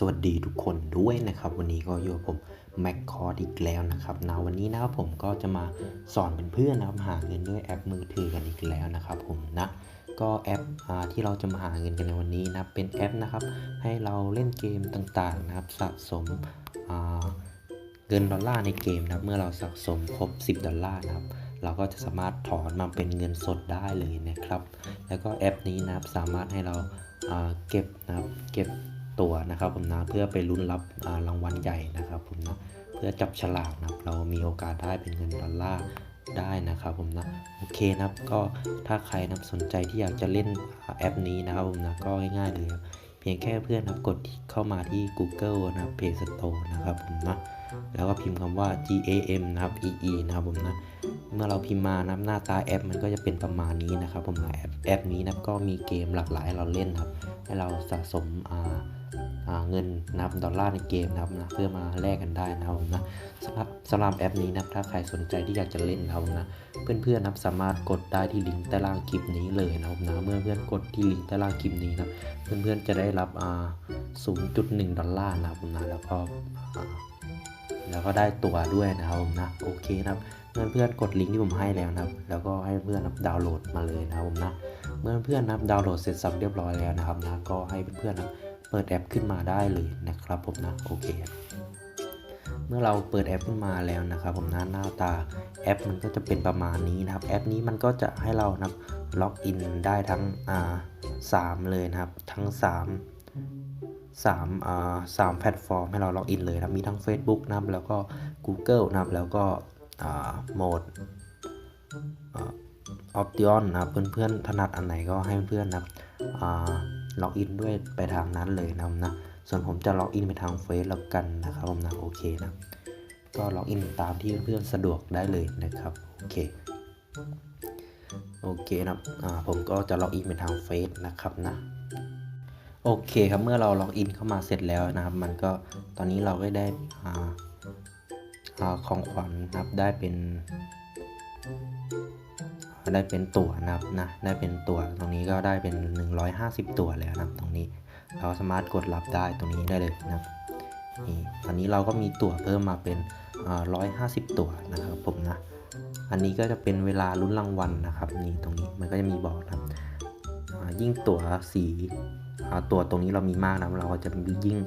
สวัสดีทุกคนด้วยนะครับ วันนี้ก็อยู่กับผมแม็กคอร์ดอีกแล้วนะครับนะวันนี้นะครับผมก็จะมาสอนเพื่อนๆนะครับหาเงินด้วยแอปมือถือกันอีกแล้วนะครับผมนะก็แอปอที่เราจะมาหาเงินกันในวันนี้นะเป็นแอปนะครับ ให้เราเล่นเกมต่างๆนะครับสะสมเงินดอลลาร์ในเกมนะเมื่อเราสะสมครบ 10 ดอลลาร์นะครับเราก็จะสามารถถอนมาเป็นเงินสดได้เลยนะครับ แล้วก็แอปนี้นะครับสามารถให้เราอ่าเก็บนะครับเก็บ ตัวนะครับผมนะเพื่อไปลุ้นรับรางวัลใหญ่นะครับผมนะเพื่อจับฉลากนะครับเรามีโอกาสได้เป็นเงินดอลลาร์ได้นะครับผมนะโอเคนะครับก็ถ้าใครนะสนใจที่อยากจะเล่นแอปนี้นะครับผมนะก็ง่ายๆเลยเพียงแค่เพื่อนนะกดเข้ามาที่ Google นะ Play Store นะครับผมนะแล้วก็พิมพ์คำว่า G A M นะครับ E E นะครับผมนะเมื่อเราพิมพ์มานะหน้าตาแอป มันก็จะเป็นประมาณนี้นะครับผมนะแอปแอปนี้นะก็มีเกมหลากหลายเราเล่นนะครับ ให้เราสะสมอ่าอ่า เงินนะครับดอลลาร์ในเกมนะครับนะเพื่อมาแลกกันได้นะครับผมนะสำหรับสำหรับแอปนี้นะครับถ้าใครสนใจที่อยากจะเล่นนะครับนะเพื่อนๆนะครับสามารถกดได้ที่ลิงก์ใต้ล่างคลิปนี้เลยนะครับผมนะเมื่อเพื่อนกดที่ลิงก์ใต้ล่างคลิปนี้นะเพื่อนๆจะได้รับอ่า0.1 ดอลลาร์นะครับผมนะแล้วก็แล้วก็ได้ตั๋วด้วยนะครับผมนะโอเคนะครับเพื่อนเพื่อนๆกดลิงก์ที่ผมให้แล้วนะครับ แล้วก็ให้เพื่อนนะครับดาวน์โหลดมาเลยนะครับผมนะเมื่อเพื่อนนะครับดาวน์โหลดเสร็จสับเรียบร้อยแล้วนะครับนะก็ให้เพื่อนๆนะ เปิดแอปขึ้นมาได้เลยนะครับผมนะโอเคเมื่อเราเปิดแอปขึ้นมาแล้วนะครับ ผมนะหน้าตาแอปมันก็จะเป็นประมาณนี้นะครับ แอปนี้มันก็จะให้เรานะล็อกอินได้ทั้งอ่าสามเลยนะครับ ทั้งสามสามอ่าสามแพลตฟอร์มให้เราล็อกอินเลยนะมีทั้ง Facebook นะครับแล้วก็ Google นะครับแล้วก็อ่าโหมดออปติออนนะครับเพื่อนๆถนัดอันไหนก็ให้เพื่อนๆนะครับอ่า ล็อกอินด้วยไปทางนั้นเลยนะครับนะ ส่วนผมจะล็อกอินไปทางเฟซแล้วกันนะครับผมนะโอเคนะ ก็ล็อกอินตามที่เพื่อนสะดวกได้เลยนะครับโอเคโอเคนะอ่าผมก็จะล็อกอินไปทางเฟซนะครับนะโอเคครับเมื่อเราล็อกอินเข้ามาเสร็จแล้วนะครับ มันก็ตอนนี้เราก็ได้อ่าของขวัญนะครับได้เป็น ได้เป็นตั๋วนะครับนะได้เป็นตั๋วตรงนี้ก็ได้เป็น 150 ตั๋วแล้วนะตรงนี้ เราสามารถกดรับได้ตรงนี้ได้เลยนะนี่ตอนนี้เราก็มีตั๋วเพิ่มมาเป็นอ่า150ตั๋วนะครับผมนะ อันนี้ก็จะเป็นเวลาลุ้นรางวัลนะครับนี่ตรงนี้มันก็จะมีบอกนะยิ่งตั๋วสีตั๋วตรงนี้เรามีมากนะเราก็จะยิ่ง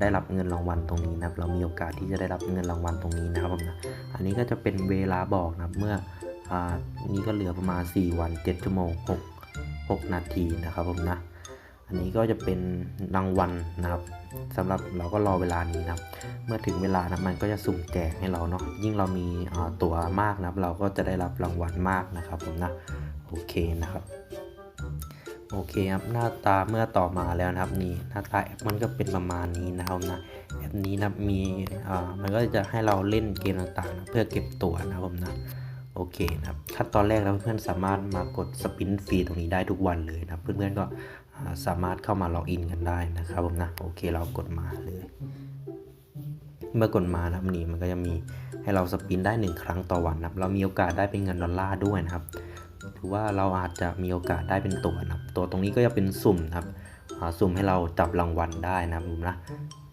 ได้รับเงินรางวัลตรงนี้นะเรามีโอกาสที่จะได้รับเงินรางวัลตรงนี้นะครับผมนะ อันนี้ก็จะเป็นเวลาบอกนะเมื่อ นี่ก็เหลือประมาณ 4 วัน 7 ชั่วโมง 6 6 นาทีนะครับผมนะ อันนี้ก็จะเป็นรางวัลนะครับสำหรับเราก็รอเวลานี้นะครับ เมื่อถึงเวลานะมันก็จะสุ่มแจกให้เราเนาะ ยิ่งเรามีตั๋วมากนะครับ เราก็จะได้รับรางวัลมากนะครับผมนะ โอเคนะครับโอเคครับหน้าตาเมื่อต่อมาแล้วนะครับนี่หน้าตาแอปมันก็เป็นประมาณนี้นะครับนะแอปนี้นะมีอ่ามันก็จะให้เราเล่นเกมต่างๆนะเพื่อเก็บตัวนะครับผมนะ โอเคนะครับขั้นตอนแรกแล้วเพื่อนๆสามารถมากดสปินฟรีตรงนี้ได้ทุกวันเลยนะเพื่อนๆก็สามารถเข้ามาล็อกอินกันได้นะครับผมนะโอเคเรากดมาเลย เมื่อกดมานะครับนี่มันก็จะมีให้เราสปินได้หนึ่งครั้งต่อวันนะครับเรามีโอกาสได้เป็นเงินดอลลาร์ด้วยนะครับถือว่าเราอาจจะมีโอกาสได้เป็นตัวนะครับตัวตรงนี้ก็จะเป็นสุ่มนะครับสุ่มให้เราจับรางวัลได้นะครับผมนะ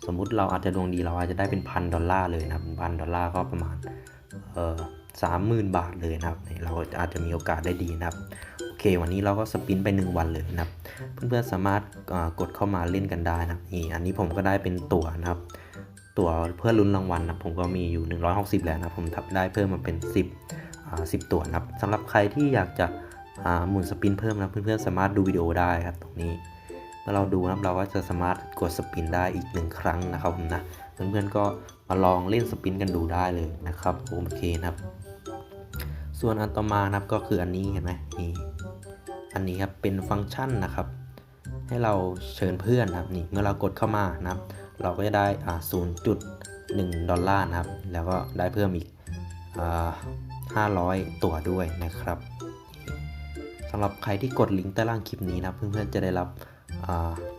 สมมุติเราอาจจะดวงดีเราอาจจะได้เป็นพันดอลลาร์เลยนะพันดอลลาร์ก็ประมาณเออ สามหมื่นบาทเลยนะครับ เราอาจจะมีโอกาสได้ดีนะครับ โอเค วันนี้เราก็สปินไป 1 วันเลยนะครับ เพื่อนๆสามารถกดเข้ามาเล่นกันได้นะนี่อันนี้ผมก็ได้เป็นตั๋วนะครับ ตั๋วเพื่อลุ้นรางวัลนะผมก็มีอยู่ 160 แล้วนะผมทับได้เพิ่มมาเป็น 10อ่า10 ตั๋วนะครับสำหรับใครที่อยากจะอ่าหมุนสปินเพิ่มนะเพื่อนๆสามารถดูวิดีโอได้ครับตรงนี้เมื่อเราดูนะเราก็จะสามารถกดสปินได้อีกหนึ่งครั้งนะครับผมนะเพื่อนๆก็มาลองเล่นสปินกันดูได้เลยนะครับโอเคนะครับ ส่วนอันต่อมานะครับก็คืออันนี้เห็นไหมนี่อันนี้ครับเป็นฟังก์ชันนะครับ ให้เราเชิญเพื่อนนะครับนี่เมื่อเรากดเข้ามานะครับ เราก็จะได้อ่า0.1ดอลลาร์นะครับ แล้วก็ได้เพิ่มอีกอ่า500ตัวด้วยนะครับสำหรับใครที่กดลิงก์ใต้ล่างคลิปนี้นะเพื่อนๆจะได้รับ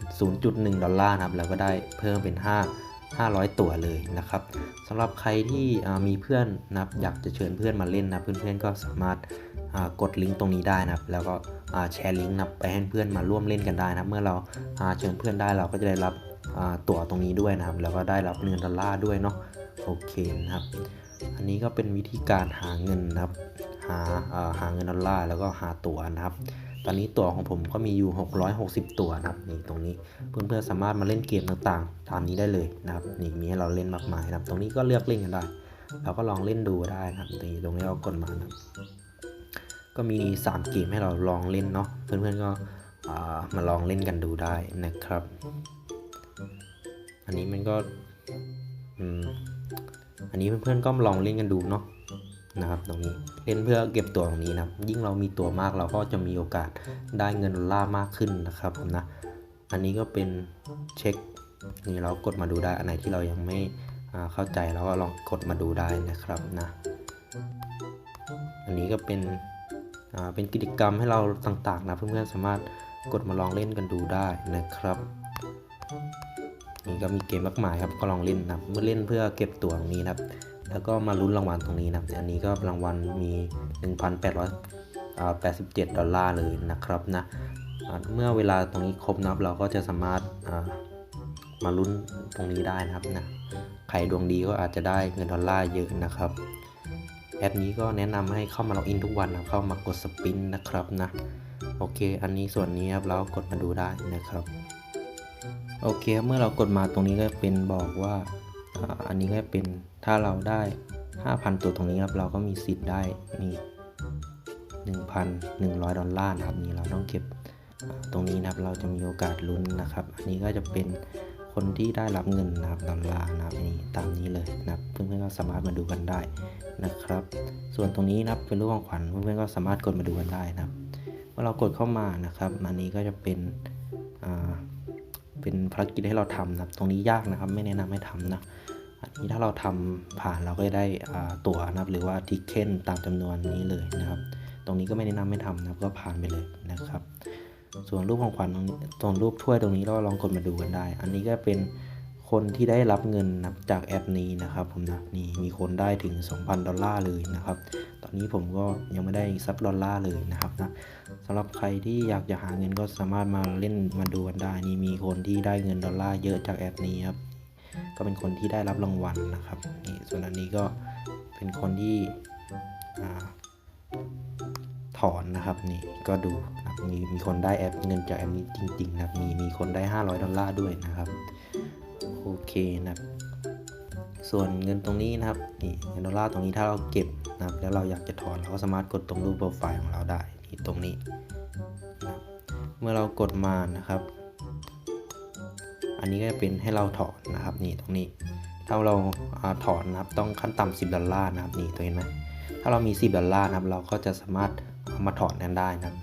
0.1 ดอลลาร์นะครับ แล้วก็ได้เพิ่มเป็น 5 500 ตัวเลยนะครับสำหรับใครที่มีเพื่อนนะอยากจะเชิญเพื่อนมาเล่นนะเพื่อนๆก็สามารถกดลิงก์ตรงนี้ได้นะแล้วก็แชร์ลิงก์นะไปให้เพื่อนมาร่วมเล่นกันได้นะเมื่อเราเชิญเพื่อนได้เราก็จะได้รับตั๋วตรงนี้ด้วยนะครับแล้วก็ได้รับเงินดอลลาร์ด้วยเนาะโอเคนะครับ อันนี้ก็เป็นวิธีการหาเงินนะครับหาาหาเงินดอลลาร์แล้วก็หาตั๋วนะครับ ตอนนี้ตั๋วของผมก็มีอยู่ 660 ตั๋วนะครับนี่ตรงนี้เพื่อนๆสามารถมาเล่นเกมต่างๆ ตามนี้ได้เลยนะครับนี่มีให้เราเล่นมากมายนะครับ ตรงนี้ก็เลือกเล่นกันได้ เราก็ลองเล่นดูได้นะครับนี่ตรงนี้เรากดมานะครับก็มี 3 เกมให้เราลองเล่นเนาะเพื่อนๆก็ามาลองเล่นกันดูได้นะครับ อันนี้มันก็อันนี้เพื่อนๆก็ลองเล่นกันดูเนาะ นะครับตรงนี้เล่นเพื่อเก็บตัวตรงนี้นะยิ่งเรามีตัวมากเราก็จะมีโอกาสได้เงินดอลลาร์มากขึ้นนะครับผมนะอันนี้ก็เป็นเช็คนี่เรากดมาดูได้อันไหนที่เรายังไม่เข้าใจเราก็ลองกดมาดูได้นะครับนะอันนี้ก็เป็นเป็นกิจกรรมให้เราต่างๆนะเพื่อนๆสามารถกดมาลองเล่นกันดูได้นะครับนี่ก็มีเกมมากมายครับก็ลองเล่นนะเมื่อเล่นเพื่อเก็บตัวตรงนี้นะครับ แล้วก็มาลุ้นรางวัลตรงนี้นะครับอันนี้ก็รางวัลมี 1,887 ดอลลาร์เลยนะครับนะเมื่อเวลาตรงนี้ครบนะครับเราก็จะสามารถมาลุ้นตรงนี้ได้นะครับนะใครดวงดีก็อาจจะได้เงินดอลลาร์เยอะนะครับ แอปนี้ก็แนะนำให้เข้ามาล็อกอินทุกวันนะเข้ามากดสปินนะครับนะโอเค อันนี้ส่วนนี้ครับเรากดมาดูได้นะครับ โอเค เมื่อเรากดมาตรงนี้ก็เป็นบอกว่า อันนี้ก็เป็นถ้าเราได้ 5,000 ตัวตรงนี้ครับ เราก็มีสิทธิ์ได้นี่1,100 ดอลลาร์นะครับ นี่เราต้องเก็บตรงนี้นะครับ เราจะมีโอกาสลุ้นนะครับ อันนี้ก็จะเป็นคนที่ได้รับเงินนะครับดอลลาร์นะครับนี่ตามนี้เลยนะครับ เพื่อนๆก็สามารถมาดูกันได้นะครับ ส่วนตรงนี้นะครับเป็นรูปของขวัญเพื่อนๆก็สามารถกดมาดูกันได้นะครับเมื่อเรากดเข้ามานะครับ อันนี้ก็จะเป็นอ่า เป็นภารกิจให้เราทำนะครับ ตรงนี้ยากนะครับ ไม่แนะนำให้ทำนะ อันนี้ถ้าเราทำผ่านเราก็ได้ตั๋วนะครับ หรือว่าทิเค็นตามจำนวนนี้เลยนะครับ ตรงนี้ก็ไม่แนะนำให้ทำนะครับ ก็ผ่านไปเลยนะครับ ส่วนรูปของขวัญตรงนี้ตรงรูปถ้วยตรงนี้เราลองกดมาดูกันได้ อันนี้ก็เป็น คนที่ได้รับเงินนะจากแอปนี้นะครับผมนะนี่มีคนได้ถึง 2,000 ดอลลาร์เลยนะครับ ตอนนี้ผมก็ยังไม่ได้ซับดอลลาร์เลยนะครับนะสำหรับใครที่อยากจะหาเงินก็สามารถมาเล่นมาดูกันได้นี่มีคนที่ได้เงินดอลลาร์เยอะจากแอปนี้ครับก็เป็นคนที่ได้รับรางวัลนะครับนี่ส่วนอันนี้ก็เป็นคนที่ถอนนะครับนี่ก็ดูนะครับมีมีคนได้แอปเงินจากแอปนี้จริงๆนะมีมีคนได้ 500 ดอลลาร์ด้วยนะครับ โอเคนะครับส่วนเงินตรงนี้นะครับนี่เงินดอลลาร์ตรงนี้ถ้าเราเก็บนะครับแล้วเราอยากจะถอนเราก็สามารถกดตรงรูปโปรไฟล์ของเราได้ที่ตรงนี้นะเมื่อเรากดมานะครับ อันนี้ก็จะเป็นให้เราถอนนะครับนี่ตรงนี้ ถ้าเราอถอนนะครับต้องขั้นต่ำ10ดอลลาร์นะครับนี่ตัวเห็นไหมถ้าเรามี 10ดอลลาร์นะครับเราก็จะสามารถเอามาถอนกันได้นะครับ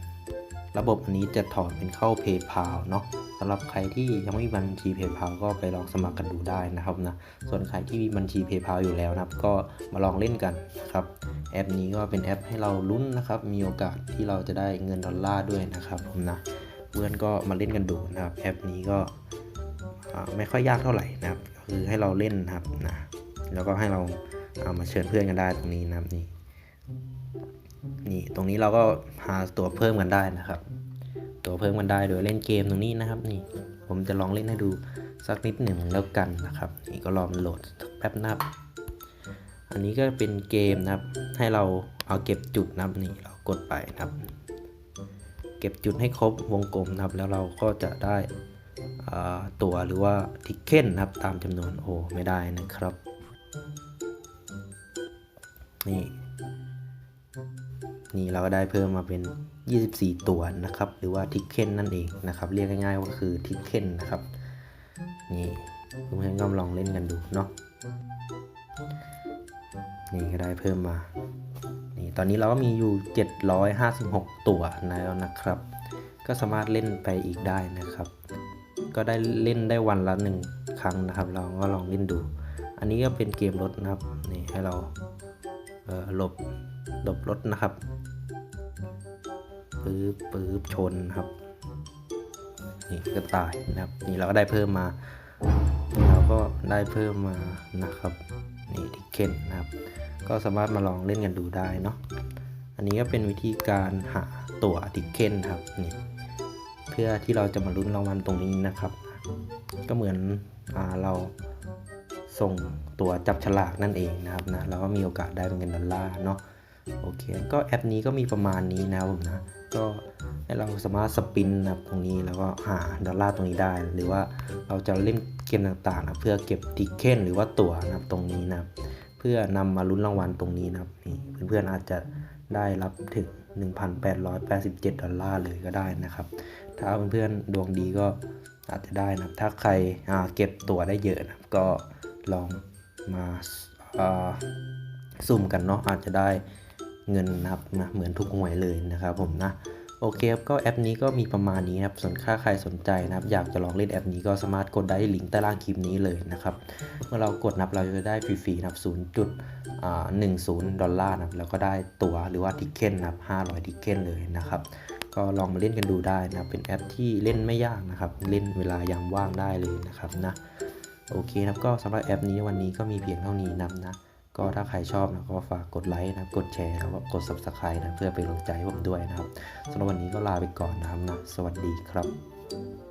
ระบบอันนี้จะถอนเป็นเข้า PayPal เนาะ สำหรับใครที่ยังไม่มีบัญชี PayPal ก็ไปลองสมัครกันดูได้นะครับนะส่วนใครที่มีบัญชี PayPal อยู่แล้วนะครับ ก็มาลองเล่นกันนะครับแอปนี้ก็เป็นแอปให้เราลุ้นนะครับ มีโอกาสที่เราจะได้เงินดอลลาร์ด้วยนะครับผมนะเพื่อนก็มาเล่นกันดูนะครับ แอปนี้ก็ไม่ค่อยยากเท่าไหร่นะครับคือให้เราเล่นนะครับนะแล้วก็ให้เราเอามาเชิญเพื่อนกันได้ตรงนี้นะครับนี่นี่ตรงนี้เราก็หาตัวเพิ่มกันได้นะครับ ตัวเพิ่มกันได้โดยเล่นเกมตรงนี้นะครับนี่ผมจะลองเล่นให้ดูสักนิดหนึ่งแล้วกันนะครับนี่ก็รอมันโหลดแป๊บนะครับ อันนี้ก็เป็นเกมนะครับให้เราเอาเก็บจุดนะครับนี่เรากดไปนะครับ เก็บจุดให้ครบวงกลมนะครับแล้วเราก็จะได้ตัวหรือว่าทิกเก้นนะครับตามจำนวนโอ้ไม่ได้นะครับ นี่ นี่เราก็ได้เพิ่มมาเป็น 24 ตัวนะครับ หรือว่าทิกเก้นนั่นเองนะครับ เรียกง่ายๆก็คือทิกเก้นนะครับ นี่เพื่อนๆก็ลองเล่นกันดูเนาะ นี่ก็ได้เพิ่มมา นี่ตอนนี้เราก็มีอยู่ 756 ตัวแล้วนะครับ ก็สามารถเล่นไปอีกได้นะครับ ก็ได้เล่นได้วันละหนึ่งครั้งนะครับ เราก็ลองเล่นดู อันนี้ก็เป็นเกมรถนะครับ นี่ให้เราเออหลบหลบรถนะครับ ปื๊บปื๊บชนครับ นี่ก็ตายนะครับ นี่เราก็ได้เพิ่มมา เราก็ได้เพิ่มมานะครับ นี่ทิเคนนะครับ ก็สามารถมาลองเล่นกันดูได้เนาะ อันนี้ก็เป็นวิธีการหาตั๋วติเคนครับ นี่เพื่อที่เราจะมาลุ้นรางวัลตรงนี้นะครับ ก็เหมือนอเราส่งตัวจับฉลากนั่นเองนะครับนะเราก็มีโอกาสได้เป็นเงินดอลลาร์เนาะ โอเค ก็แอปนี้ก็มีประมาณนี้นะผมนะ ก็ให้เราสามารถสปินนะตรงนี้แล้วก็หาดอลลาร์ตรงนี้ได้ หรือว่าเราจะเล่นเกมต่างๆนะเพื่อเก็บติเคนหรือว่าตั๋วนะตรงนี้นะเพื่อนำมาลุ้นรางวัลตรงนี้นะครับนี่เพื่อนๆอาจจะได้รับถึง 1,887 ดอลลาร์เลยก็ได้นะครับ ถ้าเพื่อนๆดวงดีก็อาจจะได้นะถ้าใครเก็บตั๋วได้เยอะนะก็ลองมาอ่าสุ่มกันเนาะอาจจะได้ เงินนะครับนะเหมือนทุกหวยเลยนะครับผมนะโอเคครับก็แอปนี้ก็มีประมาณนี้นะครับส่วนค่าใครสนใจนะครับ อยากจะลองเล่นแอปนี้ก็สามารถกดได้ลิงก์ใต้ล่างคลิปนี้เลยนะครับ เมื่อเรากดนับเราจะได้ฟรีๆนะครับ0.10 ดอลลาร์นะแล้วก็ได้ตั๋วหรือว่าทิกเก็ตนะครับ500ทิกเก็ตเลยนะครับ ก็ลองมาเล่นกันดูได้นะเป็นแอปที่เล่นไม่ยากนะครับ เล่นเวลายามว่างได้เลยนะครับนะโอเคครับก็สำหรับแอปนี้วันนี้ก็มีเพียงเท่านี้นับนะ ก็ถ้าใครชอบนะก็ฝากกดไลค์นะกดแชร์แล้วก็กด subscribe นะเพื่อเป็นกำลังใจให้ผมด้วยนะครับสำหรับวันนี้ก็ลาไปก่อนนะครับนะสวัสดีครับ